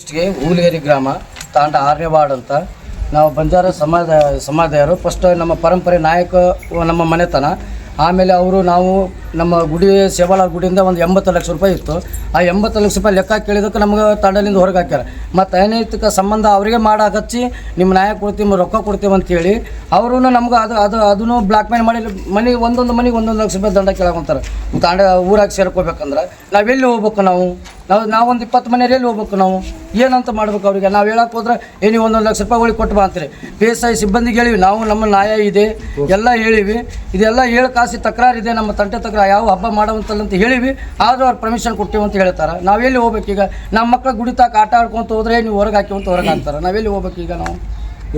ಫಸ್ಟ್ಗೆ ಹೂಲಗೇರಿ ಗ್ರಾಮ, ತಾಂಡ ಆರನೇ ವಾರ್ಡ್ ಅಂತ. ನಾವು ಬಂಜಾರ ಸಮಾಜ ಸಮಾಧಿಯರು ಫಸ್ಟ್ ನಮ್ಮ ಪರಂಪರೆ ನಾಯಕ, ನಮ್ಮ ಮನೆತನ. ಆಮೇಲೆ ಅವರು ನಾವು ನಮ್ಮ ಗುಡಿ ಸೇವಾಲ ಗುಡಿಯಿಂದ ಒಂದು ಎಂಬತ್ತು ಲಕ್ಷ ರೂಪಾಯಿ ಇತ್ತು. ಆ ಎಂಬತ್ತು ಲಕ್ಷ ರೂಪಾಯಿ ಲೆಕ್ಕ ಕೇಳಿದಕ್ಕೆ ನಮ್ಗೆ ತಾಂಡಲಿಂದ ಹೊರಗೆ ಹಾಕ್ಯಾರ. ಮತ್ತು ಅನೈತಿಕ ಸಂಬಂಧ ಅವರಿಗೆ ಮಾಡಾಕ ಹಚ್ಚಿ ನಿಮ್ಮ ನಾಯಕ ಕೊಡ್ತೀವಿ ರೊಕ್ಕ ಕೊಡ್ತೀವಿ ಅಂತೇಳಿ ಅವರು ನಮ್ಗೆ ಅದು ಅದು, ಅದನ್ನು ಬ್ಲಾಕ್ ಮೇಲ್ ಮಾಡಿ ಮನೆ, ಒಂದೊಂದು ಮನೆಗೆ ಒಂದೊಂದು ಲಕ್ಷ ರೂಪಾಯಿ ದಂಡ ಕೇಳಕೊಂತಾರೆ ತಾಂಡ ಊರಾಗ ಸೇರ್ಕೋಬೇಕಂದ್ರೆ ನಾವೆಲ್ಲಿ ಹೋಗ್ಬೇಕು ನಾವು? ನಾವು ನಾವೊಂದು ಇಪ್ಪತ್ತು ಮನೆಯಲ್ಲಿ ಎಲ್ಲಿ ಹೋಗ್ಬೇಕು ನಾವು? ಏನಂತ ಮಾಡ್ಬೇಕು ಅವರಿಗೆ? ನಾವು ಹೇಳಕ್ಕೆ ಹೋದ್ರೆ ಏ ನೀವು ಒಂದೊಂದು ಲಕ್ಷ ರೂಪಾಯಿ ಒಳಗೆ ಕೊಟ್ಟು ಬಾ ಅಂತಾರೆ. ಪಿ ಎಸ್ ಐ ಸಿಬ್ಬಂದಿಗೆ ಹೇಳಿವಿ ನಾವು ನಮ್ಮ ನ್ಯಾಯ ಇದೆ ಎಲ್ಲ ಹೇಳಿವಿ. ಇದೆಲ್ಲ ಹೇಳಿ ಕಾಸಿ ತಕರಾರು ಇದೆ ನಮ್ಮ ತಂಟೆ ತಕರಾರು ಯಾವ ಹಬ್ಬ ಮಾಡೋವಂತಲ್ಲ ಅಂತ ಹೇಳಿವಿ. ಆದರೂ ಅವ್ರು ಪರ್ಮಿಷನ್ ಕೊಟ್ಟಿವಿ ಅಂತ ಹೇಳ್ತಾರೆ. ನಾವೆಲ್ಲಿ ಹೋಗ್ಬೇಕು ಈಗ? ನಮ್ಮ ಮಕ್ಕಳು ಗುಡಿತಾಕ ಆಟ ಆಡ್ಕೊಂತ ಹೋದ್ರೆ ನೀವು ಹೊರಗೆ ಹಾಕಿ ಅಂತ ಹೊರಗೆ ಹಾಕ್ತಾರೆ ನಾವೆಲ್ಲಿ ಹೋಗ್ಬೇಕು ಈಗ ನಾವು?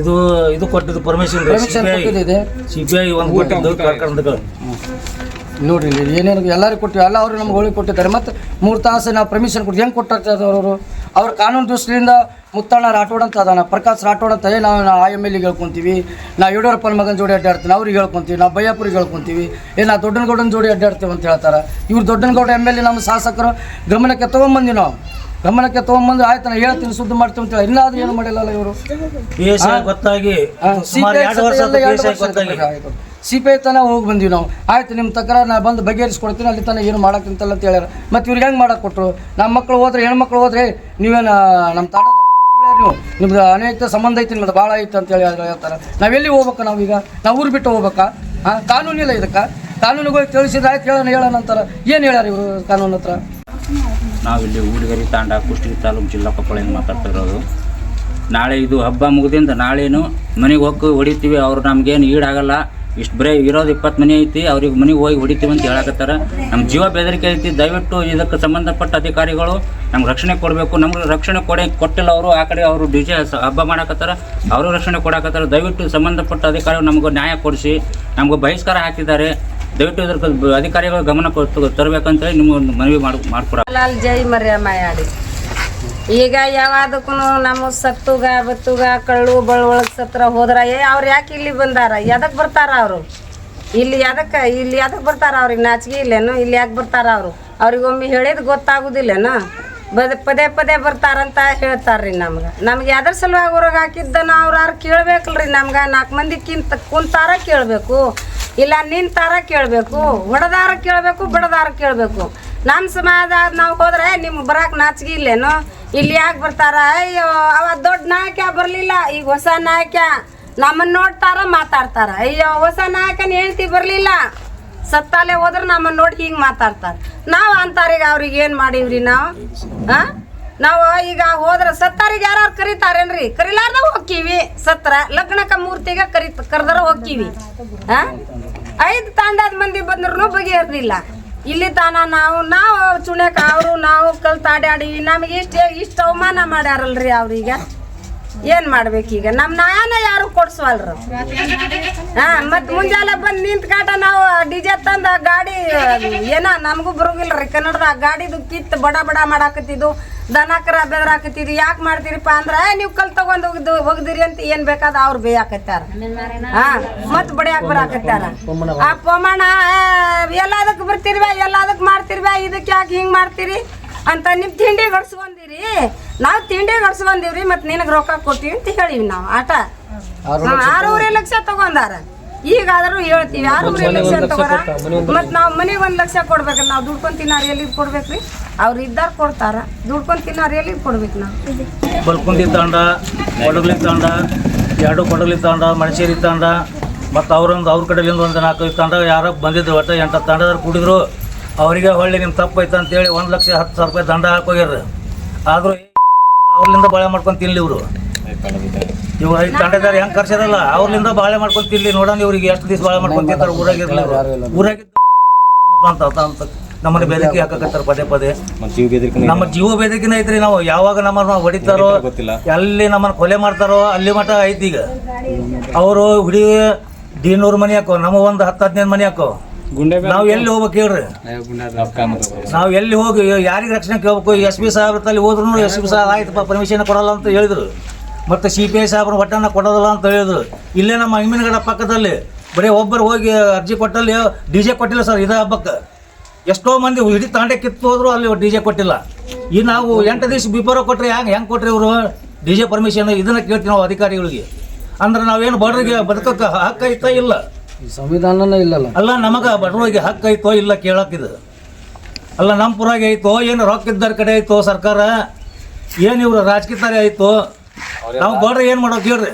ಇದು ಇದು ಕೊಟ್ಟಿದ್ದು ಪರ್ಮಿಷನ್ ಪರ್ಮಿಷನ್ ಕೊಟ್ಟಿದೆ ಸಿ ಬಿ ಐ ಒಂದು ಕೊಟ್ಟಿದ್ದು ನೋಡ್ರಿ ಇಲ್ಲಿ ಏನೇನು ಎಲ್ಲರಿಗೂ ಕೊಟ್ಟಿವಿ ಎಲ್ಲ ಅವರು ನಮ್ಗೆ ಹೋಳಿ ಕೊಟ್ಟಿದ್ದಾರೆ. ಮತ್ತು ಮೂರು ತಾಸು ನಾವು ಪರ್ಮಿಷನ್ ಕೊಟ್ಟು ಹೆಂಗೆ ಕೊಟ್ಟಿರ್ತಾರೆ ಅವರು ಅವ್ರ? ಕಾನೂನು ದೃಷ್ಟಿಯಿಂದ ಮುತ್ತಣ್ಣ ರಾಠೋಡ್ ಅಂತ ಅದಾನ ಪ್ರಕಾಶ್ ರಾಠೋಡ್ ಅಂತ ನಾವು ನಾವು ಆ ಎಂ ಎಲ್ ಹೇಳ್ಕೊತೀವಿ. ನಾವು ಯಡಿಯೂರಪ್ಪನ ಮಗನ ಜೋಡಿ ಅಡ್ಡಾಡ್ತೀನಿ ಅವ್ರಿಗೆ ಹೇಳ್ಕೊತೀವಿ ನಾವು ಬಯ್ಯಾಪುರಿಗೆ ಹೇಳ್ಕೊಂತೀವಿ. ಏ ನಾವು ದೊಡ್ಡನಗೌಡನ ಜೋಡಿ ಅಡ್ಡಾಡ್ತೀವಿ ಅಂತ ಹೇಳ್ತಾರೆ. ಇವ್ರು ದೊಡ್ಡನಗೌಡ ಎಂ ಎಲ್ ಎ ನಮ್ಮ ಶಾಸಕರು ಗಮನಕ್ಕೆ ತೊಗೊಂಬಂದಿ ನಾವು. ಗಮನಕ್ಕೆ ತೊಗೊಂಬಂದು ಆಯ್ತು ನಾನು ಹೇಳ್ತೀನಿ ಸುದ್ದಿ ಮಾಡ್ತೀವಿ ಅಂತ ಹೇಳಿ. ಇನ್ನಾದ್ರೂ ಏನು ಮಾಡಿಲ್ಲಲ್ಲ ಇವರು? ಐ ಗೊತ್ತಾಗಿ ಸಿ ಪಿ ಐ ತನ ಹೋಗಿ ಬಂದೀವಿ ನಾವು. ಆಯ್ತು ನಿಮ್ಮ ತಕರಾರು ನಾ ಬಂದು ಬಗೆಹರಿಸ್ಕೊಡ್ತೀನಿ, ಅಲ್ಲಿ ತನಕ ಏನು ಮಾಡಕ್ಕಂತಲ್ಲ ಅಂತ ಹೇಳ್ಯಾರ. ಮತ್ತು ಇವ್ರಿಗೆ ಹೆಂಗೆ ಮಾಡಕ್ಕೆ ಕೊಟ್ಟರು ನಮ್ಮ ಮಕ್ಳು ಹೋದ್ರೆ ಹೆಣ್ಮಕ್ಳು ಹೋದ್ರೆ ನೀವೇನು ನಮ್ಮ ತಾಡ ನೀವು? ನಿಮ್ದು ಅನೇಕ ಸಂಬಂಧ ಐತಿ ನಿಮ್ದು, ಭಾಳ ಐತೆ ಅಂತ ಹೇಳಿ ಹೇಳ್ತಾರೆ? ನಾವೆಲ್ಲಿ ಹೋಗ್ಬೇಕು ನಾವೀಗ ನಾವು ಊರು ಬಿಟ್ಟು ಹೋಗ್ಬೇಕಾ? ಹಾಂ ಕಾನೂನಿಲ್ಲ ಇದಕ್ಕೆ? ಕಾನೂನುಗಳು ತಿಳಿಸಿದ್ರೆ ಆಯ್ತು, ಹೇಳೋಣ ಹೇಳೋಣ ಅಂತಾರೆ. ಏನು ಹೇಳ್ಯಾರ ಇವರು ಕಾನೂನು ಹತ್ರ? ನಾವಿಲ್ಲಿ ಊರಿಗರಿ ತಾಂಡ, ಕುಷ್ಟಗಿ ತಾಲೂಕು ಜಿಲ್ಲಾ ಕೊಪ್ಪಳಿಂದ ಮಾತಾಡ್ತಾ ಇರೋದು ನಾಳೆ ಇದು ಹಬ್ಬ ಮುಗಿದಿಂದ ನಾಳೆನು ಮನೆಗೆ ಹೋಗಿ ಹೊಡಿತೀವಿ, ಅವ್ರು ನಮಗೇನು ಈಡಾಗಲ್ಲ. ಇಷ್ಟು ಬರೀ ಇರೋದು ಇಪ್ಪತ್ತು ಮನೆ ಐತಿ, ಅವ್ರಿಗೆ ಮನೆಗೆ ಹೋಗಿ ಹೊಡಿತೀವಿ ಅಂತ ಹೇಳಕತ್ತಾರ. ನಮ್ಮ ಜೀವ ಬೆದರಿಕೆ ಐತಿ, ದಯವಿಟ್ಟು ಇದಕ್ಕೆ ಸಂಬಂಧಪಟ್ಟ ಅಧಿಕಾರಿಗಳು ನಮ್ಗೆ ರಕ್ಷಣೆ ಕೊಡಬೇಕು. ನಮ್ಗೆ ರಕ್ಷಣೆ ಕೊಡಿ ಕೊಟ್ಟಿಲ್ಲ ಅವರು, ಆ ಕಡೆ ಅವರು ಡಿ ಜೆ ಹಬ್ಬ ಮಾಡಕತ್ತಾರ, ಅವರು ರಕ್ಷಣೆ ಕೊಡಕತ್ತಾರ. ದಯವಿಟ್ಟು ಸಂಬಂಧಪಟ್ಟ ಅಧಿಕಾರಿಗಳು ನಮ್ಗೆ ನ್ಯಾಯ ಕೊಡಿಸಿ, ನಮ್ಗೆ ಬಹಿಷ್ಕಾರ ಹಾಕಿದ್ದಾರೆ. ದಯವಿಟ್ಟು ಇದ್ರ ಅಧಿಕಾರಿಗಳು ಗಮನ ತರಬೇಕಂತ ಹೇಳಿ ನಿಮ್ಗೆ ಮನವಿ ಮಾಡಿ, ಮಾಡ್ಕೊಡ ಲಾಲ್ ಜೈ ಈಗ ಯಾವಾದಕ್ಕೂ ನಮ್ಮ ಸತ್ತುಗ, ಬತ್ತುಗ, ಕಳ್ಳು ಬಳ್ಳ ಒಳಗೆ ಸತ್ರ ಹೋದ್ರ, ಏ, ಅವ್ರು ಯಾಕೆ ಇಲ್ಲಿ ಬಂದಾರ? ಎದಕ್ಕೆ ಬರ್ತಾರ ಅವರು? ಇಲ್ಲಿ ಎದಕ್ಕೆ ಇಲ್ಲಿ ಎದಕ್ಕೆ ಬರ್ತಾರ ಅವ್ರಿಗೆ ನಾಚಿಕೆ ಇಲ್ಲೇನು? ಇಲ್ಲಿ ಯಾಕೆ ಬರ್ತಾರ ಅವರು? ಅವ್ರಿಗೊಮ್ಮೆ ಹೇಳಿದ್ ಗೊತ್ತಾಗುದಿಲ್ಲೇನು? ಬದ, ಪದೇ ಪದೇ ಬರ್ತಾರಂತ ಹೇಳ್ತಾರ್ರಿ ನಮ್ಗೆ. ನಮ್ಗೆ ಯಾವ್ದ್ರ ಸಲುವಾಗಿ ಹೊರಗೆ ಹಾಕಿದ್ದನ ಅವ್ರು ಯಾರು ಕೇಳ್ಬೇಕಲ್ರಿ ನಮ್ಗೆ? ನಾಲ್ಕು ಮಂದಿ ಕಿಂತ ಕುಂತಾರ ಕೇಳಬೇಕು. ಇಲ್ಲ ನಿಂತಾರ ಕೇಳಬೇಕು. ಹೊಡೆದಾರ ಕೇಳಬೇಕು, ಬಡದಾರ ಕೇಳಬೇಕು. ನಮ್ಮ ಸಮಾಜ ನಾವು ಹೋದ್ರೆ ನಿಮ್ಗೆ ಬರಕ್ಕೆ ನಾಚಿಗೆ ಇಲ್ಲೇನು? ಇಲ್ಲಿ ಯಾಕೆ ಬರ್ತಾರ? ಅಯ್ಯೋ, ಅವ ದೊಡ್ಡ ನಾಯಕ ಬರಲಿಲ್ಲ. ಈಗ ಹೊಸ ನಾಯಕ ನಮ್ಮನ್ನ ನೋಡ್ತಾರ, ಮಾತಾಡ್ತಾರ. ಅಯ್ಯೋ, ಹೊಸ ನಾಯಕನ ಹೇಳ್ತಿ ಬರಲಿಲ್ಲ. ಸತ್ತಾಲೆ ಹೋದ್ರೆ ನಮ್ಮನ್ನ ನೋಡಿ ಹಿಂಗೆ ಮಾತಾಡ್ತಾರ. ನಾವು ಅಂತಾರೀಗ ಅವ್ರಿಗೆ ಏನು ಮಾಡೀವ್ರಿ ನಾವು? ಹಾಂ ನಾವು ಈಗ ಹೋದ್ರೆ ಸತ್ತಾರಿಗೆ ಯಾರು ಕರೀತಾರೇನ್ರಿ? ಕರಿಲಾರ್ದ ಹೋಗ್ತೀವಿ ಸತ್ರ ಲಗ್ನಕ ಮೂರ್ತಿಗೆ ಕರಿ ಕರೆದ್ರ ಹೋಗ್ತೀವಿ ಹಾಂ ಐದು ತಾಂಡದ ಮಂದಿ ಬಂದ್ರೂ ಬಗೆಹರ್ದಿಲ್ಲ. ಇಲ್ಲಿ ತಾನ ನಾವು ನಾವು ಚುಣ್ಯಾಕ ಅವರು, ನಾವು ಕಲ್ತಾಡ್ಯಾಡಿವಿ ನಮಗೆ ಇಷ್ಟು ಇಷ್ಟು ಅವಮಾನ ಮಾಡ್ಯಾರಲ್ರಿ ಅವ್ರೀಗ. ಏನ್ ಮಾಡ್ಬೇಕೀಗ ನಮ್ಮ ನಾಯನ ಯಾರು ಕೊಡ್ಸವಲ್ರು? ಹಾ ಮತ್ ಮುಂಜಾನೆ ಬಂದ್ ನಿಂತ್ ಕಾಟ ನಾವು ಡಿಜೆ ತಂದ ಗಾಡಿ, ಏನ ನಮಗೂ ಬರುಗಿಲ್ರಿ. ಕನ್ನಡದ ಗಾಡಿದು ಕಿತ್ ಬಡ ಬಡ ಮಾಡಾಕತ್ತಿದ್ದು, ದನಕರ ಬೆದರಾಕತ್ತಿದ್ವಿ ಯಾಕೆ ಮಾಡ್ತೀರಿಪ್ಪ ಅಂದ್ರ ನೀವು ಕಲ್ ತಗೊಂಡ್ ಹೋಗಿದ್ದು, ಹೋಗ್ದಿರಿ ಅಂತ ಏನ್ ಬೇಕಾದ ಅವ್ರು ಬೇಯಾಕತ್ತಾರ. ಹಾ ಮತ್ ಬಡಿಯಾಕ ಬರಾಕತ್ತಾರ. ಆ ಪೊಮಣ ಎಲ್ಲದಕ್ ಬರ್ತಿರ್ವ ಎಲ್ಲದಕ್ ಮಾಡ್ತಿರ್ವ ಇದಕ್ಕೆ ಯಾಕೆ ಹಿಂಗ್ ಮಾಡ್ತೀರಿ ಅಂತ ನಿಮ್ಮ ತಿಂಡಿ ಗಡ್ಸ್ಕೊಂದಿರಿ. ನಾವು ತಿಂಡಿ ಗಡ್ಸ್ಕೊಂದಿವ್ರಿ ಮತ್ತು ನಿನಗೆ ರೊಕ್ಕ ಕೊಟ್ಟಿವಿ ಅಂತ ಹೇಳಿವಿ ನಾವು. ಆಟ? ಆರೂವರೆ ಲಕ್ಷ ತಗೊಂಡಾರ. ಈಗಾದರೂ ಹೇಳ್ತೀವಿ ಆರೂವರೆ ಲಕ್ಷ ತಗೋರ. ಮತ್ತು ನಾವು ಮನೆಗೆ ಒಂದು ಲಕ್ಷ ಕೊಡ್ಬೇಕ ನಾವು ದುಡ್ಕೊಂಡ್ ತಿನ್ನಾರ ಎಲ್ಲಿ ಕೊಡ್ಬೇಕ್ರಿ? ಅವ್ರು ಇದ್ದಾರ ಕೊಡ್ತಾರ. ದುಡ್ಕೊಂಡು ತಿನ್ನಾರ ಎಲ್ಲಿ ಕೊಡ್ಬೇಕು ನಾವು? ಬಲ್ಕುಂದಿ ತಾಂಡ ಕೊಡಗಲಿ ತಾಂಡ ಎರಡು ಕೊಡಗಲಿ ತಾಂಡ ಮಣಸೇರಿ ತಾಂಡ ಮತ್ತು ಅವರೊಂದು ಅವ್ರ ಕಡೆಯಿಂದ ಒಂದು ನಾಲ್ಕೈದು ತಂಡ ಯಾರೋ ಬಂದಿದ್ರು ಒಟ್ಟು ಎಂಟು ತಂಡದವ್ರು ಕುಡಿದ್ರು. ಅವರಿಗೆ ಹೊಳ್ಳಿ ನಿಮ್ಮ ತಪ್ಪೈತೆ ಅಂತೇಳಿ ಒಂದು ಲಕ್ಷ ಹತ್ತು ಸಾವಿರ ರೂಪಾಯಿ ದಂಡ ಹಾಕೋಗ್ಯಾರ ಆದರೂ ಅವ್ರಲಿಂದ ಬಾಳೆ ಮಾಡ್ಕೊಂಡು ತಿನ್ಲಿ ಇವರು. ಇವ್ರು ಐದು ತಂಡದಾರ ಹೆಂಗೆ ಕರ್ಸಿರಲ್ಲ ಅವ್ರಲಿಂದ ಬಾಳೆ ಮಾಡ್ಕೊಂಡು ತಿನ್ಲಿ ನೋಡೋಣ ಇವ್ರಿಗೆ ಎಷ್ಟು ದಿವಸ ಬಾಳೆ ಮಾಡ್ಕೊಂಡು ತಿಂತಾರೆ ಊರಾಗಿರ್ಲಿ ಊರಾಗಿದ್ದ ಅಂತ ಅಂತ ನಮ್ಮನ್ನ ಬೆದರಿಕೆ ಹಾಕಕತ್ತಾರ ಪದೇ ಪದೇ. ನಮ್ಮ ಜೀವ ಬೆದರಿಕೆನ ಐತ್ರಿ ನಾವು. ಯಾವಾಗ ನಮ್ಮನ್ನ ಹೊಡಿತಾರೋ ಎಲ್ಲಿ ನಮ್ಮನ್ನ ಕೊಲೆ ಮಾಡ್ತಾರೋ ಅಲ್ಲಿ ಮಠ ಐತಿ ಈಗ. ಅವರು ಹುಡಿ ದೀನೂರು ಮನೆ ಹಾಕೋ ನಮ್ಮ ಒಂದು ಹತ್ತು ಹದಿನೈದು ಮನೆ ಹಾಕೋ. ನಾವು ಎಲ್ಲಿ ಹೋಗ್ಬೇಕು ಹೇಳ್ರಿ? ನಾವು ಎಲ್ಲಿ ಹೋಗಿ ಯಾರಿಗೆ ರಕ್ಷಣೆ ಕೇಳ್ಬೇಕು? ಎಸ್ ಪಿ ಸಾಹೇಬ್ರ ತಲೆ ಹೋದ್ರು ಎಸ್ ಪಿ ಸಾಹೇಬ್ ಆಯ್ತಪ್ಪ ಪರ್ಮಿಷನ್ ಕೊಡಲ್ಲ ಅಂತ ಹೇಳಿದ್ರು. ಮತ್ತು ಸಿ ಪಿ ಐ ಸಾಹೇಬ್ರ ಒಟ್ಟನ್ನ ಕೊಡೋದಲ್ಲ ಅಂತ ಹೇಳಿದ್ರು. ಇಲ್ಲೇ ನಮ್ಮ ಅಮ್ಮಿನಗಡ ಪಕ್ಕದಲ್ಲಿ ಬರೀ ಒಬ್ಬರು ಹೋಗಿ ಅರ್ಜಿ ಕೊಟ್ಟಲ್ಲಿ ಡಿ ಜೆ ಕೊಟ್ಟಿಲ್ಲ ಸರ್ ಇದೇ ಹಬ್ಬಕ್ಕೆ. ಎಷ್ಟೋ ಮಂದಿ ಇಡೀ ತಾಂಡೆ ಕಿತ್ತು ಹೋದ್ರು ಅಲ್ಲಿ ಡಿ ಜೆ ಕೊಟ್ಟಿಲ್ಲ. ಈ ನಾವು ಎಂಟು ದಿವಸ ಬಿಫೋರ ಕೊಟ್ರೆ ಹೆಂಗೆ ಹೆಂಗೆ ಕೊಟ್ರಿ ಇವರು? ಡಿ ಜೆ ಪರ್ಮಿಷನ್ ಇದನ್ನ ಕೇಳ್ತೀವಿ ನಾವು ಅಧಿಕಾರಿಗಳಿಗೆ. ಅಂದ್ರೆ ನಾವೇನು ಬಡವರಿಗೆ ಬದುಕಕ್ಕೆ ಹಕ್ಕ ಐತೋ ಇಲ್ಲ? ಈ ಸಂವಿಧಾನನೇ ಇಲ್ಲಲ್ಲ. ಅಲ್ಲ ನಮಗೆ ಬಡವರಿಗೆ ಹಕ್ಕ ಐತೋ ಇಲ್ಲ ಕೇಳಕ್ಕಿದು ಅಲ್ಲ ನಮ್ಮ ಪುರಾಗೆ ಐತೋ ಏನು ರೊಕ್ಕ ಇದ್ದಾರ ಕಡೆ ಐತೋ ಸರ್ಕಾರ? ಏನು ಇವರು ರಾಜಕೀಯ ಐತೋ? ನಾವು ಬಡ್ರಿ ಏನು ಮಾಡೋ ಹೇಳ್ರಿ.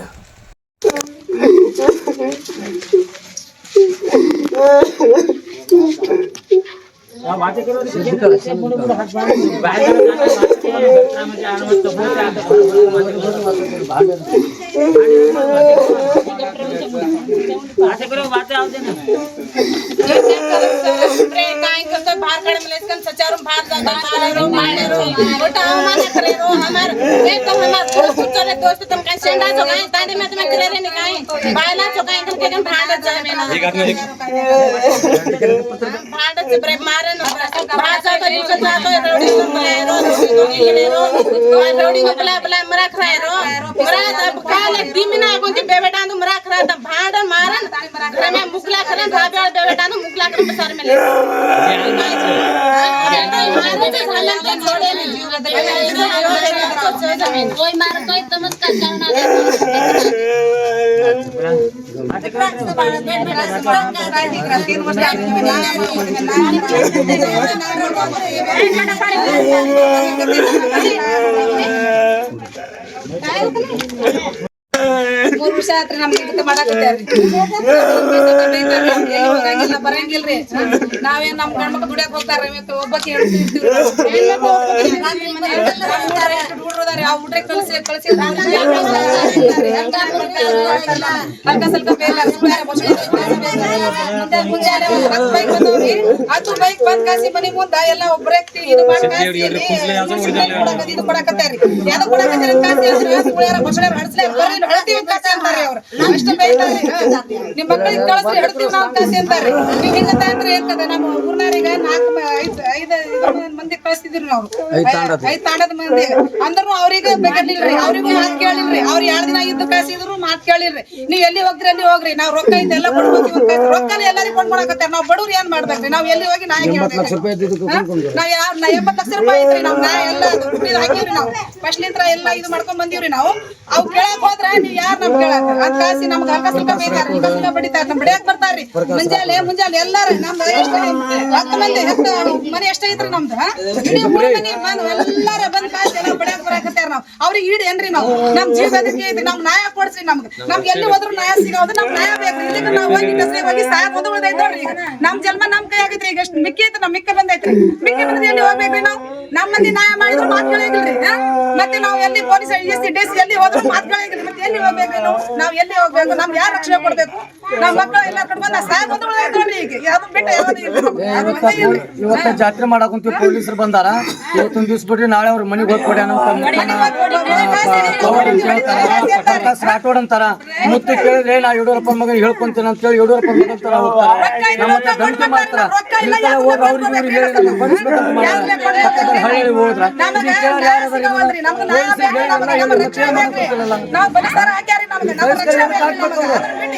काय करतोय बाहेर काढ मिले सचारून बाहेर जाता मारे रो मारे रो मोटा हमारा करे रो हाँ। हमार ये तो हमार अरे दोस्त तुम काय शेंडा चोकाय ताडे में तुम्हें खरे ने काय बायला चोकाय तुम के भांडत जाय मेला एक आदमी भांडत से प्रेम मारन भाषा तो इज़्ज़त ना तो रोडी को बुलाए रो रोडी के तो ले रो रोडी को बुला बुला मरा खराय रो मरा तब तो काले दिमिना को के बेबेटा तुम मरा खरा तब तो भांड मारन घर में मुकला खरन भाबे बेबेटा तुम मुकला कर सर में ले। मारन झालन के छोड़े ने जीव તમે કોઈ માર કોઈ ચમત્કાર કરનાર ವರ್ಷ ಆತ್ರಿ ನಮ್ಗೆ ಇದಕ್ಕೆ ಮಾಡಾಕತ್ಯಾರ್ರಿ ಹೋಗಂಗಿಲ್ಲ ಬರಂಗಿಲ್ರಿ ನಾವೇನ್ ನಮ್ ಗಂಡ್ಮಕ್ಳು ದುಡಿಯಕ್ ಹೋಗ್ತಾರ ಇವತ್ತು ಒಬ್ಬಕ್ಕೆ ಹುಡ್ರದಾರಿ ಆ ಹುಡ್ರೆ ಕಳ್ಸಿ ಕಳ್ಸಿ ಸ್ವಲ್ಪ ಬೇಗ ಮುಂಜಾನೆ ಬೈಕ್ ಬೈಕ್ ಬಂದ್ ಕಾಸಿ ಮುಂದ ಎಲ್ಲ ಒಬ್ರೇ ಇದು ಮಾಡಿ ಇದು ಕೊಡಕತ್ತಾರಿ ಬರ್ರಿ ಹಳ್ತೀವಿ ಕಾಸಿ ಅಂತಾರ್ರಿ ಅವ್ರು. ಅಷ್ಟ ಬೈತಾರ್ರಿ ನಿಮ್ ಮಕ್ಕಳಿಗೆ ಕಳ್ಸ್ರಿ ಹಡ್ತೀವಿ ನಾವು ಕಾಸಿ ಅಂತಾರ್ರಿ ನೀವ್ ಹಿಂಗ ತಾಂಡ್ರಿ ಇರ್ತದ ನಮ್ಮ ಊರ್ನಾರಿಗ ನಾಲ್ಕು ಐದ್ ಐದ್ ಐದ್ ಮಂದಿ ಕಳಿಸ್ತಿದ್ರಿ ನಾವು. ಐದ್ ತಾಂಡದ ಮಂದಿ. ಅಂದ್ರೂ ಅವ್ರಿಗೆ ಬೇಕಿಲ್ಲ ಅವ್ರಿಗೂ ಹಾಕಿ ಕೇಳಿಲ್ರಿ ಅವ್ರು ಎರಡ್ ದಿನ ಇದ್ದು ಕಾಸಿದ್ರು ಮಾತ್ ಕೇಳಿಲ್ರಿ ನೀವ್ ಎಲ್ಲಿ ಹೋಗ್ರಿ ಅಲ್ಲಿ ಹೋಗ್ರಿ. ನಾವ್ ರೊಕ್ಕ ಇದೆಲ್ಲ ಕಾಸಿ ರೊಕ್ಕನ ಎಲ್ಲರಿಗೂ ಕೊಂಡ್ಕೊಳಕತ್ತಾರ ನಾವ್ ಬಡವ್ರು ಏನ್ ಮಾಡ್ಬೇಕ್ರಿ? ನಾವ್ ಎಲ್ಲಿ ಹೋಗಿ ನಾ. ನಾವ್ ಯಾರ್ ನಾ ಎಂಬತ್ ಲಕ್ಷ ರೂಪಾಯಿ ಐತ್ರಿ. ನಾವ್ ನಾ ಎಲ್ಲ ದುಡ್ಡಿದ್ ಹಾಕಿವ್ರಿ ನಾವು. ಫಸ್ಟ್ ನಿಂತ್ರ ಎಲ್ಲ ಇದು ಮಾಡ್ಕೊಂಡ್ ಬಂದಿವ್ರಿ ನಾವು. ಅವ್ ಕೇಳಕ್ ಹೋದ್ರ ನೀವ್ ಯಾರ್ ನಮ್ ಕೇಳಕ್? ಅದ್ ಕಾಸಿ ನಮ್ಗ ಹಲ್ಕ ಬೈತಾರ ಬಡಿತಾರ ನಮ್ ಬಡಿಯಾಕ್ ಬರ್ತಾರ್ರಿ. ಮುಂಜಾನೆ ಮುಂಜಾನೆ ಎಲ್ಲಾರ ನಮ್ದು ಎಷ್ಟ ಹತ್ತು ಮಂದಿ ಹತ್ತು ಮನೆ ಎಷ್ಟ ಐತ್ರಿ ನಮ್ದು ಹಾ? ಇಡೀ ಮೂರ್ ಮನಿ ಬಂದ್ ಎಲ್ಲಾರ ಬಂದ್ ಕಾಸಿ ಎಲ್ಲ ಬಡಿಯಾಕ್ ಬರಾಕತ್ತಾರ ನಾವ್. ಅವ್ರಿಗೆ ಈಡ್ ಏನ್ರಿ ನಾವು? ನಮ್ ಜೀವ ಬದುಕಿ ಐತಿ ನಮ್ ನ್ಯಾಯ ಕೊಡ್ಸಿ ನಮ್ಗೆ ನಮ್ಗೆ ಎಲ್ಲಿ ಹೋದ್ರು ನ್ಯಾಯ ಸಿಗೋದು ನಮ್ ನ್ಯಾಯ ಬೇಕು ಇಲ್ಲಿಗೆ ನಾವು ಹೋಗಿ ಕಸ್ರಿ ಹೋಗಿ ಸಾಯ ಮುಂದೆ ಉಳ್ದೈತ್ ನೋಡ್ರಿ ಈಗ ನಮ್ ಜನ್ಮ ನಮ್ ಕೈ ಆಗೈತ್ರಿ ಈಗ ಎಷ್ಟು ಮಿಕ್ಕಿ ಐತಿ ನಮ್ ಮಿಕ್ಕ ಬಂದೈತ್ರಿ ಮಿಕ್ಕಿ ಬಂದ್ರೆ ಎಲ್ಲಿ ಹೋಗ್ಬೇಕ್ರಿ ನಾವು ನಮ್ ಮಂದಿ ನ್ಯಾಯ ಮಾಡಿದ್ರು ಮಾತು ಕೇಳಂಗಿಲ್ರಿ ಮತ್ತೆ ನಾವು ಎಲ್ಲಿ ಪೊಲೀಸ್ ಎಸ್ ಡಿ ಸಿ ಎಲ್ಲಿ ಹೋದ್ರು ಮಾತು ಕೇಳಂಗಿಲ್ರಿ ಮತ್ತೆ ಎಲ್ಲಿ ಹೋಗ್ಬೇಕು ನಾವು ನಾವ್ ಎಲ್ಲಿ ಹೋಗ್ಬೇಕು ನಮ್ಗೆ ಯಾರು ರಕ್ಷಣೆ ಕೊಡ್ಬೇಕು ನಮ್ ಮಕ್ಕಳು ಎಲ್ಲ ಕಟ್ಕೊಂಡ್ ಸಾಯ ಮುಂದೆ ಉಳ್ದೈತ್ ನೋಡ್ರಿ ಈಗ ಯಾವ್ದು ಬಿಟ್ಟು ಯಾವ್ದು ಇಲ್ಲ ಇವತ್ತ ಜಾತ್ರೆ ಮಾಡಕ್ ಕುಂತೀವಿ ಪೊಲೀಸರು ಬಂದಾರ ಇವತ್ತೊಂದ್ ದಿವ್ಸ ಬಿಟ್ರಿ ನಾಳೆ ಅವ್ರ ಮನೆಗೆ ಹೋಗಿ ರಾಠೋಡ್ ಅಂತಾರ. ಮುತ್ತು ಕೇಳಿದ್ರೆ ನಾ ಯಡಿಯೂರಪ್ಪ ಮಗ ಹೇಳ್ಕೊಂತೀನಿ ಅಂತ ಹೇಳಿ ಯಡಿಯೂರಪ್ಪ ಮಗ ಅಂತಾರ ಹೋಗ್ತಾರ ನಮ್ಮ ಹತ್ರ ಮಾಡ್ತಾರ. ಹೋದ್ರ ಅವ್ರಿಗೆ ಇವ್ರಿಗೆ ಹೇಳಿ ನಮ್ಗೆ. ಹಳ್ಳಿ ಹೋದ್ರ ಕೇಳೋರು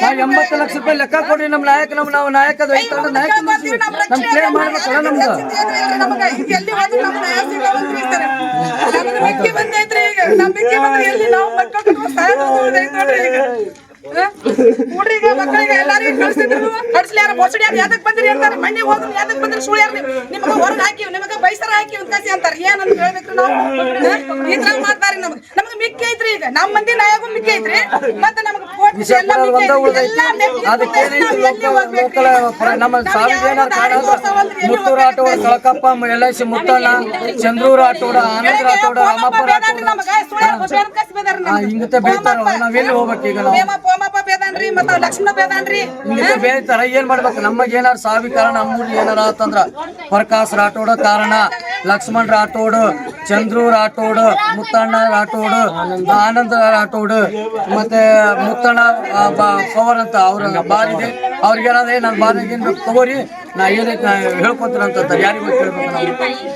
ಯಾರು ಎಂಬತ್ತು ಲಕ್ಷ ರೂಪಾಯಿ ಲೆಕ್ಕ ಕೊಡ್ರಿ ನಮ್ ನಾಯಕ ನಮ್ ನಾವು ನಾಯಕ ನಮ್ಮ ನಮ್ ಕ್ಲೇಮ್ ಮಾಡ್ಬೇಕಲ್ಲ ನಮ್ದು. ನಮ್ಗೆ. ಈಗ ಎಲ್ಲಿ ಬಂದೈತ್ರಿ ಈಗ. ಬಂದ್ರೆ ನಾವು ಮಕ್ಕಳು ಕಟ್ಕೊಂಡು ಹುಡ್ರಿಗೆ ಮಕ್ಕಳಿಗೆ ಎಲ್ಲಾರಿಗೂ ಯಾರು? ಕಳ್ಸ್ಲ್ಯಾರ ಯಾರು? ಯಾದಕ್ ಬಂದಿರಿ ಅಂತಾರೆ. ಮಣ್ಣಿ ಹೋದ್ರು ಯಾದಕ್ ಬಂದ್ರಿ? ಸುಳ್ಯಾರ ನಿಮ್ಗೆ ಹೊರಗೆ ಹಾಕಿವ್ ನಿಮಗೆ ಬೈಸರ ಹಾಕಿವ್ ಕಸಿ ಅಂತಾರೆ. ಏನಂತ ಹೇಳ್ಬೇಕು ನಾವು? ಇದ್ರ ಈ ತರ ಮಾಡ್ತಾರಿ ನಮ್ಗೆ. ನಮ್ಗೆ ಮಿಕ್ಕಿ ಐತ್ರಿ ಈಗ. ನಮ್ಮ ಮಂದಿ ನಾಯಗೂ ಮಿಕ್ಕಿ ಐತ್ರಿ. ಮತ್ತೆ ನಮ್ಗೆ. ನಾವ್ ನಮ್ಮ ನಾವ್ ಮುತ್ತೂರು ಆಟೋಡ ಕಳಕಪ್ಪ ಸಿ ಮುತ್ತಣ್ಣ ಚಂದ್ರೂರು ಆಟೋಡ ಆನಂದ್ರ ಬೆಳಗ್ಗೆ ರಾಮಪ್ಪ ನಮ್ಗೆ, ನಮ್ಗೆ. ಹಿಂಗತೆ ಪೋಮಪ್ಪ. ಎಲ್ಲಿ ಹೋಗ್ಬೇಕು ಈಗ ನಾವು? ಬೇದಾನ್ರಿ ಮತ್ತ ಲಕ್ಷ್ಮಣ ಬೇದಾನ್ರಿ ಹಿಂಗತೆ ಬೇಯ್ತಾರ ಏನ್ ಮಾಡ್ಬೇಕು? ನಮಗ್ ಏನಾರ ಸಾವಿ ಕಾರಣ ಏನಾರ ಆತಂದ್ರ ಪ್ರಕಾಶ್ ರಾಠೋಡ ಕಾರಣ ಲಕ್ಷ್ಮಣ್ ರಾಠೋಡ್ ಚಂದ್ರು ರಾಠೋಡ್ ಮುತ್ತಣ್ಣ ರಾಠೋಡ್ ಆನಂದ ರಾಠೋಡ್ ಮತ್ತೆ ಮುತ್ತಣ್ಣ ಪವರ್ ಅಂತ ಅವ್ರ ಬಾರಿದೆ ಅವ್ರಿಗೆ ಏನಾದ್ರೆ ನಾನು ಬಾರಿಗೆ ಏನ್ ಬೇಕು ತಗೋರಿ ನಾ ಏನೈತೆ ಹೇಳ್ಕೊತೀರ ಅಂತ ಯಾರಿಗೂ ಕೇಳ್ಬೇಕು ನಾವು.